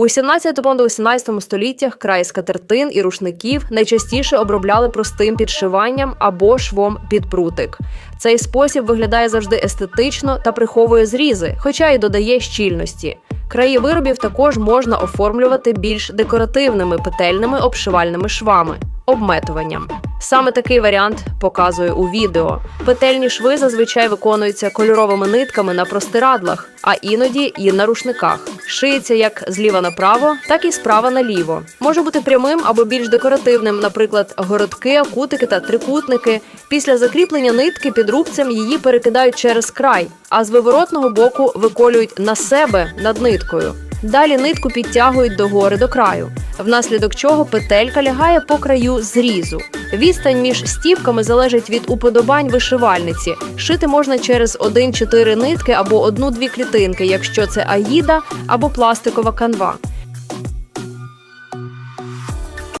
У 17-18 століттях край скатертин і рушників найчастіше обробляли простим підшиванням або швом під прутик. Цей спосіб виглядає завжди естетично та приховує зрізи, хоча й додає щільності. Краї виробів також можна оформлювати більш декоративними петельними обшивальними швами обметуванням. Саме такий варіант показує у відео. Петельні шви зазвичай виконуються кольоровими нитками на простирадлах, а іноді і на рушниках. Шиється як зліва направо, так і справа наліво. Може бути прямим або більш декоративним, наприклад, городки, кутики та трикутники. Після закріплення нитки під рубцем її перекидають через край, а з виворотного боку виколюють на себе над ниткою. Далі нитку підтягують догори до краю, внаслідок чого петелька лягає по краю зрізу. Відстань між стівками залежить від уподобань вишивальниці. Шити можна через 1-4 нитки або одну-дві клітинки, якщо це аїда або пластикова канва.